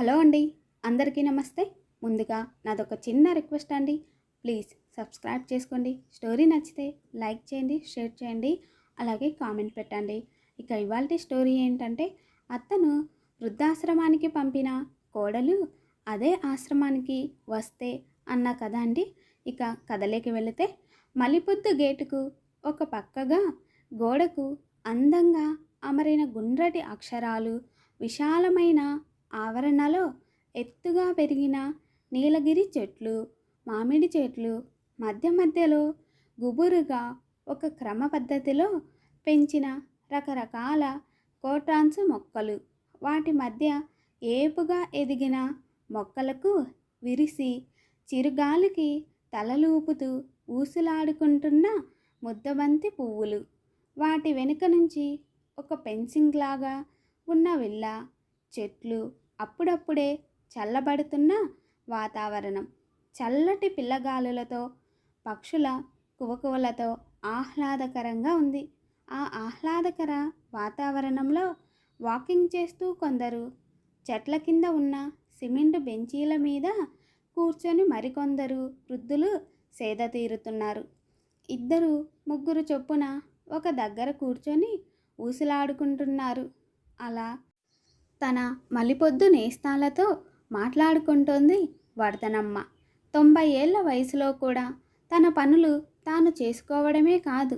Hello అండి అందరికీ నమస్తే. ముందుగా నాదొక చిన్న రిక్వెస్ట్ అండి. ప్లీజ్ సబ్స్క్రైబ్ చేసుకోండి. స్టోరీ నచ్చితే లైక్ చేయండి షేర్ చేయండి అలాగే కామెంట్ పెట్టండి. ఇక ఇవాళ స్టోరీ ఏంటంటే అత్తను వృద్ధాశ్రమానికి పంపిన కోడలు అదే ఆశ్రమానికి వస్తే అన్న కథ అండి. ఇక కథలోకి వెళితే మలిపొద్దు గేటుకు ఒక పక్కగా గోడకు అందంగా అమరిన గుండ్రటి అక్షరాలు విశాలమైన ఆవరణలో ఎత్తుగా పెరిగిన నీలగిరి చెట్లు మామిడి చెట్లు మధ్య మధ్యలో గుబురుగా ఒక క్రమ పద్ధతిలో పెంచిన రకరకాల కోట్రాన్స్ మొక్కలు. వాటి మధ్య ఏపుగా ఎదిగిన మొక్కలకు విరిసి చిరుగాలికి తలలూపుతూ ఊసులాడుకుంటున్న ముద్దబంతి పువ్వులు. వాటి వెనుక నుంచి ఒక పెన్సింగ్ లాగా ఉన్న విల్ల చెట్లు అప్పుడప్పుడే చల్లబడుతున్న వాతావరణం. చల్లటి పిల్లగాలులతో పక్షుల కువకువలతో ఆహ్లాదకరంగా ఉంది. ఆ ఆహ్లాదకర వాతావరణంలో వాకింగ్ చేస్తూ కొందరు చెట్ల కింద ఉన్న సిమెంట్ బెంచీల మీద కూర్చొని మరికొందరు వృద్ధులు సేద తీరుతున్నారు. ఇద్దరు ముగ్గురు చొప్పున ఒక దగ్గర కూర్చొని ఊసులాడుకుంటున్నారు. అలా తన మలిపొద్దు నేస్తాలతో మాట్లాడుకుంటోంది వర్ధనమ్మ తొంభై ఏళ్ళ వయసులో కూడా తన పనులు తాను చేసుకోవడమే కాదు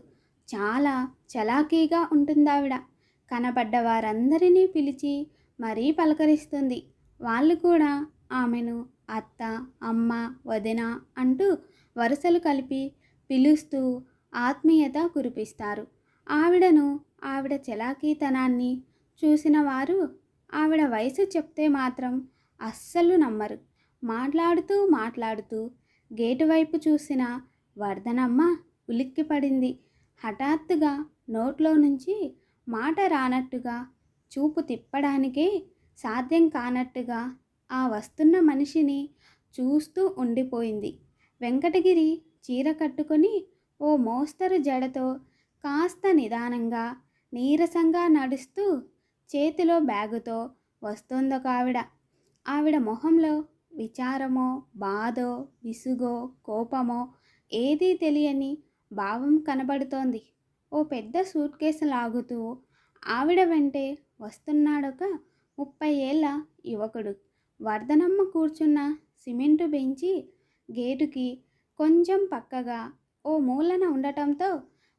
చాలా చలాకీగా ఉంటుందావిడ. కనబడ్డ వారందరినీ పిలిచి మరీ పలకరిస్తుంది. వాళ్ళు కూడా ఆమెను అత్త అమ్మ వదిన అంటూ వరుసలు కలిపి పిలుస్తూ ఆత్మీయత కురిపిస్తారు. ఆవిడను ఆవిడ చలాకీతనాన్ని చూసిన వారు ఆవిడ వయసు చెప్తే మాత్రం అస్సలు నమ్మరు. మాట్లాడుతూ మాట్లాడుతూ గేటు వైపు చూసిన వర్ధనమ్మ ఉలిక్కిపడింది హఠాత్తుగా నోట్లో నుంచి మాట రానట్టుగా చూపు తిప్పడానికే సాధ్యం కానట్టుగా ఆ వస్తున్న మనిషిని చూస్తూ ఉండిపోయింది. వెంకటగిరి చీర కట్టుకొని ఓ మోస్తరు జడతో కాస్త నిదానంగా నీరసంగా నడుస్తూ చేతిలో బ్యాగుతో వస్తోందొక ఆవిడ ఆవిడ మొహంలో విచారమో బాధో విసుగో కోపమో ఏదీ తెలియని భావం కనబడుతోంది. ఓ పెద్ద సూట్ కేసు లాగుతూ ఆవిడ వెంటే వస్తున్నాడొక ముప్పై ఏళ్ళ యువకుడు. వర్ధనమ్మ కూర్చున్న సిమెంటు బెంచి గేటుకి కొంచెం పక్కగా ఓ మూలన ఉండటంతో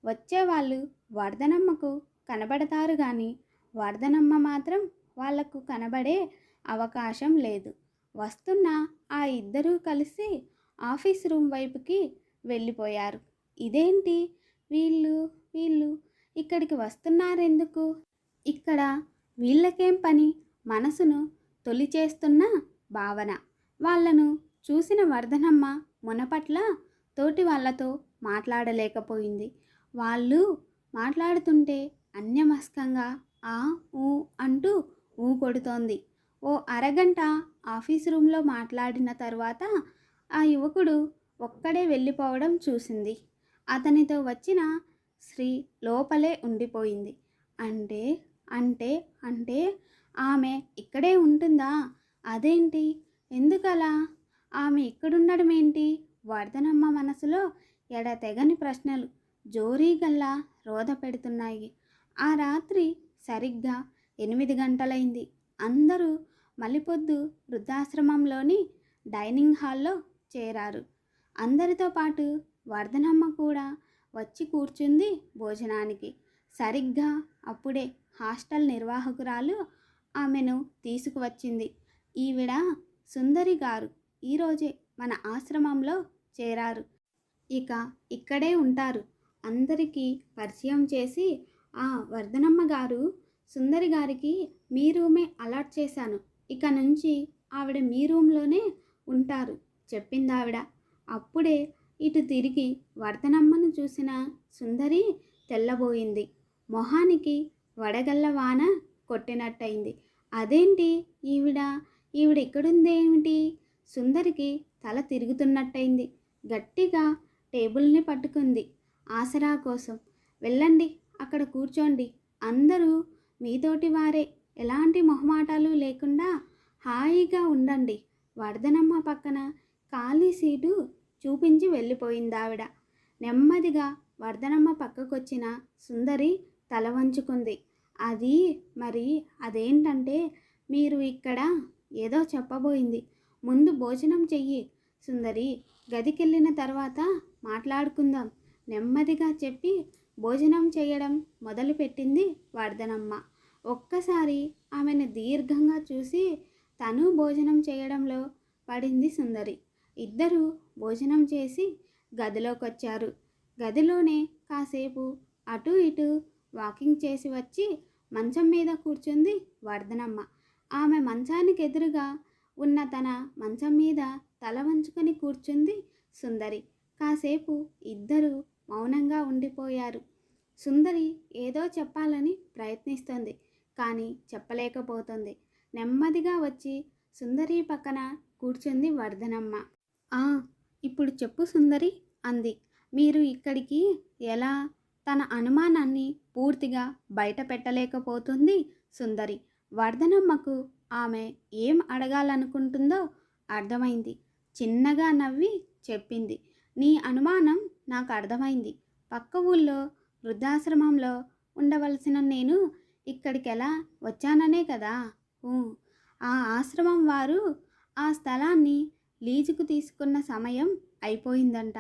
వచ్చేవాళ్ళు వర్ధనమ్మకు కనబడతారు కానీ వర్ధనమ్మ మాత్రం వాళ్ళకు కనబడే అవకాశం లేదు. వస్తున్న ఆ ఇద్దరూ కలిసి ఆఫీస్ రూమ్ వైపుకి వెళ్ళిపోయారు. ఇదేంటి? వీళ్ళు వీళ్ళు ఇక్కడికి వస్తున్నారెందుకు? ఇక్కడ వీళ్ళకేం పని? మనసును తొలిచేస్తున్న భావన. వాళ్ళను చూసిన వర్ధనమ్మ మునపట్ల తోటి వాళ్ళతో మాట్లాడలేకపోయింది. వాళ్ళు మాట్లాడుతుంటే అన్యమస్కంగా ఆ ఊ అంటూ ఊ కొడుతోంది. ఓ అరగంట ఆఫీస్ రూమ్లో మాట్లాడిన తర్వాత ఆ యువకుడు ఒక్కడే వెళ్ళిపోవడం చూసింది. అతనితో వచ్చిన స్త్రీ లోపలే ఉండిపోయింది. అంటే అంటే అంటే ఆమె ఇక్కడే ఉంటుందా? అదేంటి? ఎందుకలా? ఆమె ఇక్కడుండడం ఏంటి? వర్ధనమ్మ మనసులో ఎడతెగని ప్రశ్నలు జోరీగల్లా రోధ పెడుతున్నాయి. ఆ రాత్రి సరిగ్గా ఎనిమిది గంటలైంది. అందరూ మలిపొద్దు వృద్ధాశ్రమంలోని డైనింగ్ హాల్లో చేరారు. అందరితో పాటు వర్ధనమ్మ కూడా వచ్చి కూర్చుంది భోజనానికి. సరిగ్గా అప్పుడే హాస్టల్ నిర్వాహకురాలు ఆమెను తీసుకువచ్చింది. ఈవిడ సుందరి గారు ఈరోజే మన ఆశ్రమంలో చేరారు. ఇక ఇక్కడే ఉంటారు. అందరికీ పరిచయం చేసి ఆ వర్ధనమ్మ గారు సుందరి గారికి మీ రూమే అలాట్ చేశాను. ఇక నుంచి ఆవిడ మీ రూమ్లోనే ఉంటారు చెప్పింది ఆవిడ అప్పుడే ఇటు తిరిగి వర్ధనమ్మను చూసిన సుందరి తెల్లబోయింది. మొహానికి వడగల్ల వాన కొట్టినట్టయింది. అదేంటి ఈవిడ? ఈవిడ ఇక్కడుందేమిటి సుందరికి తల తిరుగుతున్నట్టయింది. గట్టిగా టేబుల్ని పట్టుకుంది. ఆసరా కోసం. వెళ్ళండి. అక్కడ కూర్చోండి. అందరూ మీతోటి వారే. ఎలాంటి మొహమాటాలు లేకుండా హాయిగా ఉండండి. వర్ధనమ్మ పక్కన ఖాళీ సీటు చూపించి వెళ్ళిపోయింది ఆవిడ నెమ్మదిగా వర్ధనమ్మ పక్కకొచ్చిన సుందరి తల వంచుకుంది. అది మరి అదేంటంటే మీరు ఇక్కడ ఏదో చెప్పబోయింది. ముందు భోజనం చెయ్యి. సుందరి గదికెళ్ళిన తర్వాత మాట్లాడుకుందాం. నెమ్మదిగా చెప్పి భోజనం చేయడం మొదలుపెట్టింది వర్ధనమ్మ ఒక్కసారి ఆమెను దీర్ఘంగా చూసి తను భోజనం చేయడంలో పడింది సుందరి. ఇద్దరూ భోజనం చేసి గదిలోకి వచ్చారు గదిలోనే కాసేపు అటు ఇటు వాకింగ్ చేసి వచ్చి మంచం మీద కూర్చుంది వర్ధనమ్మ ఆమె మంచానికి ఎదురుగా ఉన్న తన మంచం మీద తల వంచుకొని కూర్చుంది సుందరి. కాసేపు ఇద్దరు మౌనంగా ఉండిపోయారు. సుందరి ఏదో చెప్పాలని ప్రయత్నిస్తోంది. కానీ చెప్పలేకపోతుంది. నెమ్మదిగా వచ్చి సుందరి పక్కన కూర్చుంది వర్ధనమ్మ ఆ ఇప్పుడు చెప్పు సుందరి అంది. మీరు ఇక్కడికి ఎలా? తన అనుమానాన్ని పూర్తిగా బయట పెట్టలేకపోతుంది సుందరి. వర్ధనమ్మకు ఆమె ఏం అడగాలనుకుంటుందో అర్థమైంది. చిన్నగా నవ్వి చెప్పింది. నీ అనుమానం నాకు అర్థమైంది. పక్క ఊళ్ళో వృద్ధాశ్రమంలో ఉండవలసిన నేను ఇక్కడికి ఎలా వచ్చాననే కదా? ఊ, ఆ ఆశ్రమం వారు ఆ స్థలాన్ని లీజుకు తీసుకున్న సమయం అయిపోయిందంట.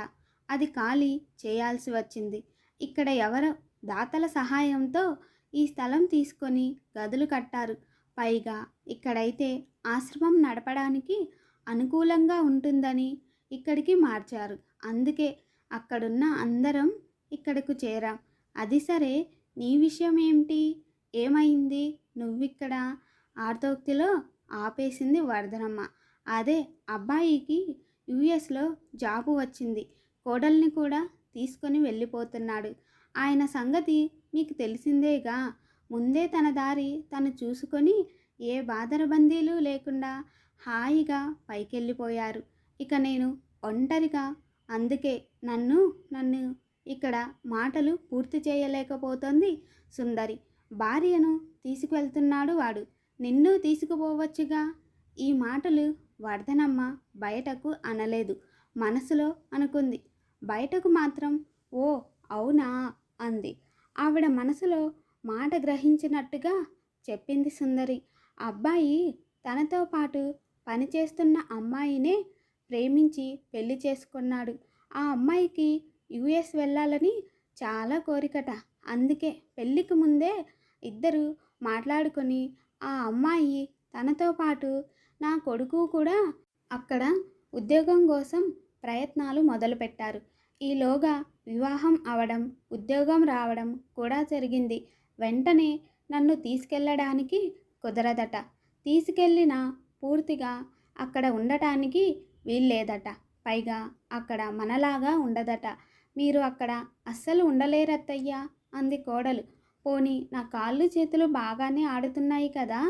అది ఖాళీ చేయాల్సి వచ్చింది. ఇక్కడ ఎవరు దాతల సహాయంతో ఈ స్థలం తీసుకొని గదులు కట్టారు. పైగా ఇక్కడైతే ఆశ్రమం నడపడానికి అనుకూలంగా ఉంటుందని ఇక్కడికి మార్చారు. అందుకే అక్కడున్న అందరం ఇక్కడకు చేరాం. అది సరే నీ విషయం ఏమిటి ఏమైంది? నువ్విక్కడ ఆర్తోక్తిలో ఆపేసింది వర్ధనమ్మ అదే అబ్బాయికి యుఎస్లో జాబు వచ్చింది. కోడల్ని కూడా తీసుకొని వెళ్ళిపోతున్నాడు. ఆయన సంగతి మీకు తెలిసిందేగా? ముందే తన దారి తను చూసుకొని ఏ బాదరబందీలు లేకుండా హాయిగా పైకెళ్ళిపోయారు. ఇక నేను ఒంటరిగా అందుకే నన్ను నన్ను ఇక్కడ మాటలు పూర్తి చేయలేకపోతోంది సుందరి. భార్యను తీసుకువెళ్తున్నాడు వాడు. నిన్ను తీసుకుపోవచ్చుగా? ఈ మాటలు వర్ధనమ్మ బయటకు అనలేదు. మనసులో అనుకుంది. బయటకు మాత్రం ఓ అవునా? అంది. ఆవిడ మనసులో మాట గ్రహించినట్టుగా చెప్పింది సుందరి. అబ్బాయి తనతో పాటు పనిచేస్తున్న అమ్మాయినే ప్రేమించి పెళ్ళి చేసుకున్నాడు. ఆ అమ్మాయికి యుఎస్ వెళ్ళాలని చాలా కోరికట. అందుకే పెళ్ళికి ముందే ఇద్దరు మాట్లాడుకొని ఆ అమ్మాయి తనతో పాటు నా కొడుకు కూడా అక్కడ ఉద్యోగం కోసం ప్రయత్నాలు మొదలుపెట్టారు. ఈలోగా వివాహం అవడం ఉద్యోగం రావడం కూడా జరిగింది. వెంటనే నన్ను తీసుకెళ్ళడానికి కుదరదట. తీసుకెళ్ళిన పూర్తిగా అక్కడ ఉండటానికి వీల్లేదట. పైగా అక్కడ మనలాగా ఉండదట. మీరు అక్కడ అస్సలు ఉండలేరత్తయ్యా అంది కోడలు. పోనీ నా కాళ్ళు చేతులు బాగానే ఆడుతున్నాయి కదా?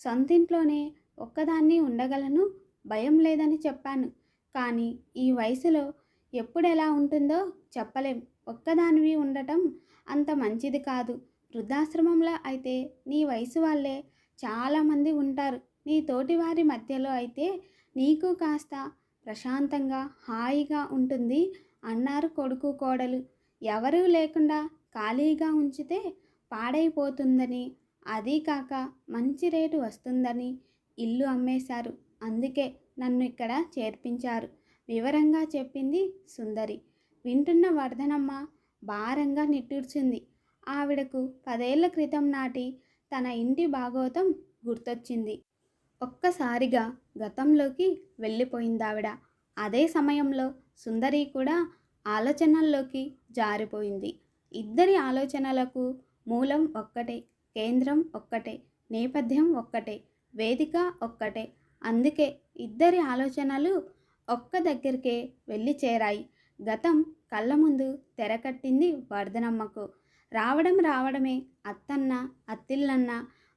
సొంతింట్లోనే ఒక్కదాన్ని ఉండగలను? భయం లేదని చెప్పాను. కానీ ఈ వయసులో ఎప్పుడు ఎలా ఉంటుందో చెప్పలేం. ఒక్కదానివి ఉండటం అంత మంచిది కాదు. వృద్ధాశ్రమంలో అయితే నీ వయసు వాళ్ళే చాలామంది ఉంటారు. నీ తోటి వారి మధ్యలో అయితే నీకు కాస్త ప్రశాంతంగా హాయిగా ఉంటుంది అన్నారు కొడుకు కోడలు. ఎవరూ లేకుండా ఖాళీగా ఉంచితే పాడైపోతుందని అదీ కాక మంచి రేటు వస్తుందని ఇల్లు అమ్మేశారు. అందుకే నన్ను ఇక్కడ చేర్పించారు. వివరంగా చెప్పింది సుందరి. వింటున్న వర్ధనమ్మ భారంగా నిట్టూర్చింది. ఆవిడకు పదేళ్ళ క్రితం నాటి తన ఇంటి భాగోతం గుర్తొచ్చింది. ఒక్కసారిగా గతంలోకి వెళ్ళిపోయిందావిడ. అదే సమయంలో సుందరి కూడా ఆలోచనల్లోకి జారిపోయింది. ఇద్దరి ఆలోచనలకు మూలం ఒక్కటే కేంద్రం ఒక్కటే నేపథ్యం ఒక్కటే వేదిక ఒక్కటే. అందుకే ఇద్దరి ఆలోచనలు ఒక్క దగ్గరికే వెళ్ళి చేరాయి. గతం కళ్ళ ముందు తెరకట్టింది వర్ధనమ్మకు రావడం రావడమే అత్తన్న అత్తిళ్ళన్న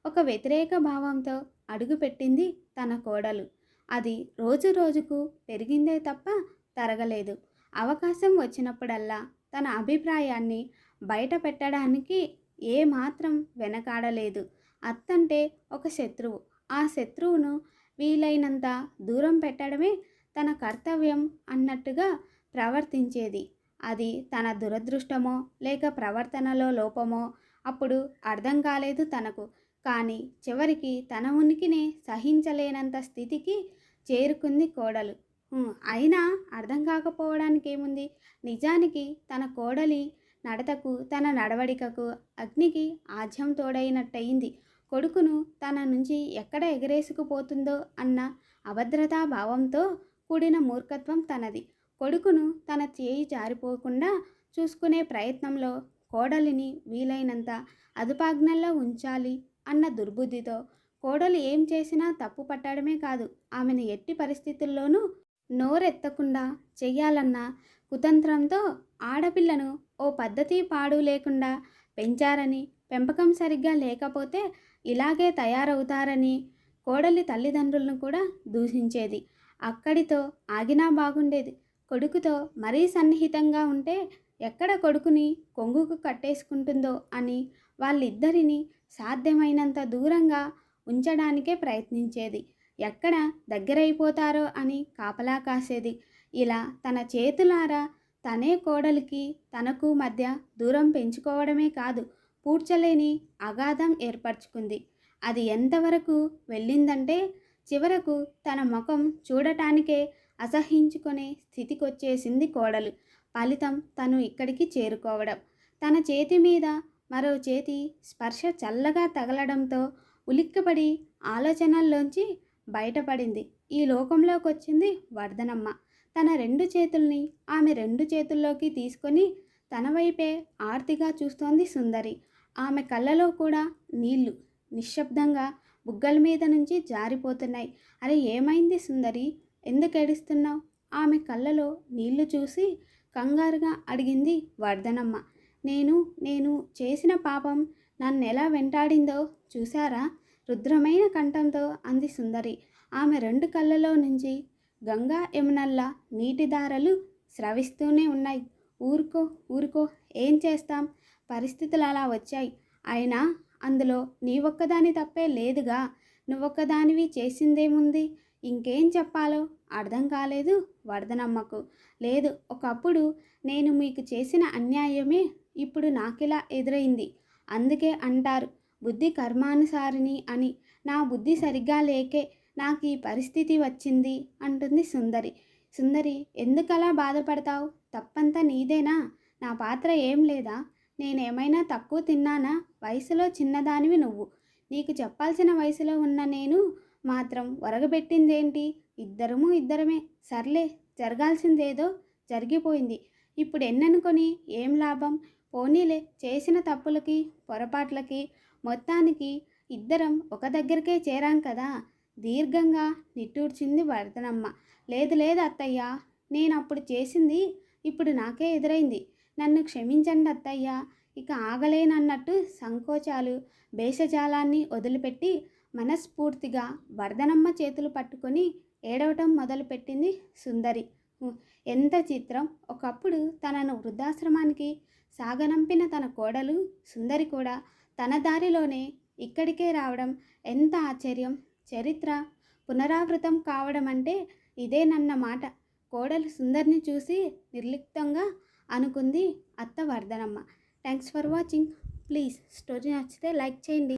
ఒక వ్యతిరేక భావంతో అడుగుపెట్టింది తన కోడలు. అది రోజు రోజుకు పెరిగిందే తప్ప తరగలేదు. అవకాశం వచ్చినప్పుడల్లా తన అభిప్రాయాన్ని బయట పెట్టడానికి ఏమాత్రం వెనకాడలేదు. అత్తంటే ఒక శత్రువు. ఆ శత్రువును వీలైనంత దూరం పెట్టడమే తన కర్తవ్యం అన్నట్టుగా ప్రవర్తించేది. అది తన దురదృష్టమో లేక ప్రవర్తనలో లోపమో అప్పుడు అర్థం కాలేదు తనకు. కానీ చివరికి తన ఉనికినే సహించలేనంత స్థితికి చేరుకుంది కోడలు. అయినా అర్థం కాకపోవడానికి ఏముంది? నిజానికి తన కోడలి నడతకు తన నడవడికకు అగ్నికి ఆజ్యం తోడైనట్టయింది. కొడుకును తన నుంచి ఎక్కడ ఎగరేసుకుపోతుందో అన్న అభద్రతా భావంతో కూడిన మూర్ఖత్వం తనది. కొడుకును తన చేయి జారిపోకుండా చూసుకునే ప్రయత్నంలో కోడలిని వీలైనంత అదుపాజ్ఞల్లో ఉంచాలి. అన్న దుర్బుద్ధితో కోడలు ఏం చేసినా తప్పు పట్టడమే కాదు ఆమెను ఎట్టి పరిస్థితుల్లోనూ నోరెత్తకుండా చెయ్యాలన్న కుతంత్రంతో ఆడపిల్లను ఓ పద్ధతి పాడు లేకుండా పెంచారని పెంపకం సరిగ్గా లేకపోతే ఇలాగే తయారవుతారని కోడలి తల్లిదండ్రులను కూడా దూషించేది. అక్కడితో ఆగినా బాగుండేది. కొడుకుతో మరీ సన్నిహితంగా ఉంటే ఎక్కడ కొడుకుని కొంగుకు కట్టేసుకుంటుందో అని వాళ్ళిద్దరిని సాధ్యమైనంత దూరంగా ఉంచడానికే ప్రయత్నించేది. ఎక్కడ దగ్గరైపోతారో అని కాపలా కాసేది. ఇలా తన చేతులారా తనే కోడలికి తనకు మధ్య దూరం పెంచుకోవడమే కాదు పూడ్చలేని అగాధం ఏర్పరచుకుంది. అది ఎంతవరకు వెళ్ళిందంటే చివరకు తన ముఖం చూడటానికే అసహించుకునే స్థితికొచ్చేసింది కోడలు. ఫలితం తను ఇక్కడికి చేరుకోవడం. తన చేతి మీద మరో చేతి స్పర్శ చల్లగా తగలడంతో ఉలిక్కిపడి ఆలోచనల్లోంచి బయటపడింది. ఈ లోకంలోకి వచ్చింది వర్ధనమ్మ తన రెండు చేతుల్ని ఆమె రెండు చేతుల్లోకి తీసుకొని తన వైపే ఆర్తిగా చూస్తోంది సుందరి. ఆమె కళ్ళలో కూడా నీళ్ళు నిశ్శబ్దంగా బుగ్గల మీద నుంచి జారిపోతున్నాయి. అరే ఏమైంది సుందరి? ఎందుకు ఏడుస్తున్నావు? ఆమె కళ్ళలో నీళ్ళు చూసి కంగారుగా అడిగింది వర్ధనమ్మ నేను నేను చేసిన పాపం నన్ను ఎలా వెంటాడిందో చూశారా? రుద్రమైన కంఠంతో అంది సుందరి. ఆమె రెండు కళ్ళలో నుంచి గంగా యమునల్లా నీటి దారలు స్రవిస్తూనే ఉన్నాయి. ఊరుకో ఊరుకో ఏం చేస్తాం? పరిస్థితులు అలా వచ్చాయి. అయినా అందులో నీ ఒక్కదాని తప్పే లేదుగా. నువ్వొక్కదానివి చేసిందేముంది? ఇంకేం చెప్పాలో అర్థం కాలేదు వరదనమ్మకు. లేదు ఒకప్పుడు నేను మీకు చేసిన అన్యాయమే ఇప్పుడు నాకిలా ఎదురైంది. అందుకే అంటారు బుద్ధి కర్మానుసారిని అని. నా బుద్ధి సరిగ్గా లేకే నాకు ఈ పరిస్థితి వచ్చింది అంటుంది సుందరి. సుందరి ఎందుకలా బాధపడతావు? తప్పంతా నీదేనా? నా పాత్ర ఏం లేదా? నేనేమైనా తక్కువ తిన్నానా? వయసులో చిన్నదానివి నువ్వు. నీకు చెప్పాల్సిన వయసులో ఉన్న నేను మాత్రం ఒరగబెట్టిందేంటి? ఇద్దరము ఇద్దరమే. సర్లే జరగాల్సిందేదో జరిగిపోయింది. ఇప్పుడు ఎన్ననుకొని? ఏం లాభం? పోనీలే చేసిన తప్పులకి పొరపాట్లకి మొత్తానికి ఇద్దరం ఒక దగ్గరికే చేరాం కదా. దీర్ఘంగా నిట్టూర్చింది వరదనమ్మ లేదు లేదు అత్తయ్య నేను అప్పుడు చేసింది ఇప్పుడు నాకే ఎదురైంది. నన్ను క్షమించండి అత్తయ్య ఇక ఆగలేనన్నట్టు సంకోచాలు భేషజాలాన్ని వదిలిపెట్టి మనస్ఫూర్తిగా వర్ధనమ్మ చేతులు పట్టుకొని ఏడవటం మొదలుపెట్టింది సుందరి. ఎంత చిత్రం. ఒకప్పుడు తనను వృద్ధాశ్రమానికి సాగనంపిన తన కోడలు సుందరి కూడా తన దారిలోనే ఇక్కడికే రావడం ఎంత ఆశ్చర్యం. చరిత్ర పునరావృతం కావడం అంటే ఇదేనన్న మాట. కోడలు సుందరిని చూసి నిర్లిప్తంగా అనుకుంది అత్త Vardhanamma thanks for watching. Please story నచ్చితే లైక్ చేయండి.